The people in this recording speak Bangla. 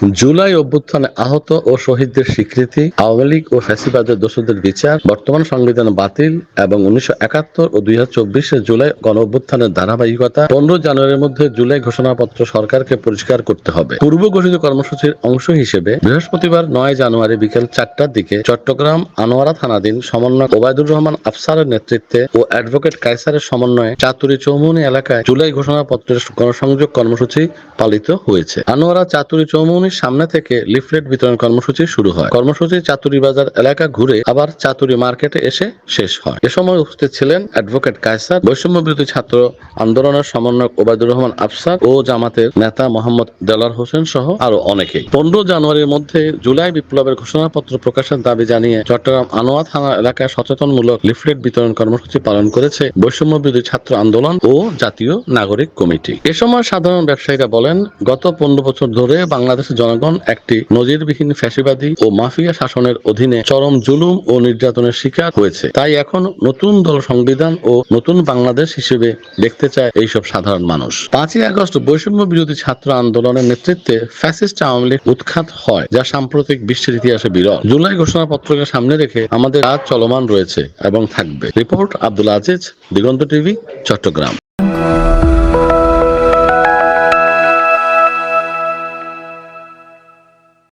জুলাই অভ্যুত্থানে আহত ও শহীদদের স্বীকৃতি, আওয়ামী লীগ ও ফ্যাসিবাদের দোষীদের বিচার, বর্তমান সংবিধান বাতিল এবং উনিশশো একাত্তর ও দুই হাজার জুলাই গণ অভ্যুত্থানের ধারাবাহিকতা পনেরো জানুয়ারির মধ্যে জুলাই ঘোষণাপত্র সরকারকে পরিষ্কার করতে হবে। পূর্ব ঘোষিত কর্মসূচির অংশ হিসেবে বৃহস্পতিবার নয় জানুয়ারি বিকেল চারটার দিকে চট্টগ্রাম আনোয়ারা থানাধীন সমন্বয় ওবায়দুর রহমান আফসারের নেতৃত্বে ও অ্যাডভোকেট কায়সারের সমন্বয়ে চাতুরি চৌমুহনী এলাকায় জুলাই ঘোষণাপত্রের গণসংযোগ কর্মসূচি পালিত হয়েছে। আনোয়ারা চাতুরি চৌমুহনীর সামনে থেকে লিফলেট বিতরণ কর্মসূচি শুরু হয়। কর্মসূচি চাতুরি বাজার এলাকা ঘুরে আবার চাতুরি মার্কেটে এসে শেষ হয়। এ সময় উপস্থিত ছিলেন অ্যাডভোকেট কায়সার, বৈষম্য বিরোধী ছাত্র আন্দোলনের সমন্বয়ক ওবায়দুর রহমান আফসার ও জামাতের নেতা মোহাম্মদ দেলার হোসেন সহ আরও অনেকেই। পনেরো জানুয়ারির মধ্যে জুলাই বিপ্লবের ঘোষণাপত্র প্রকাশের দাবি জানিয়ে চট্টগ্রাম আনোয়া থানা এলাকায় সচেতনমূলক লিফলেট বিতরণ কর্মসূচি পালন করেছে বৈষম্য বিরোধী ছাত্র আন্দোলন ও জাতীয় নাগরিক কমিটি। এ সময় সাধারণ ব্যবসায়ীরা বলেন, গত পনেরো বছর ধরে বাংলাদেশের জনগণ একটি নজিরবিহীন ফ্যাসিবাদী ও মাফিয়া শাসনের অধীনে চরম জুলুম ও নির্যাতনের শিকার হয়েছে। তাই এখন নতুন দল সংবিধান ও নতুন বাংলাদেশ হিসেবে দেখতে চায় এইসব সাধারণ মানুষ। পাঁচই আগস্ট বৈষম্য বিরোধী ছাত্র আন্দোলনের নেতৃত্বে ফ্যাসিস্ট আওয়ামী লীগ উৎখাত হয়, যা সাম্প্রতিক বিশ্বের ইতিহাসে বিরল। জুলাই ঘোষণাপত্রকে সামনে রেখে আমাদের কাজ চলমান রয়েছে এবং থাকবে। Report Abdul Aziz, Diganta TV, Chattogram.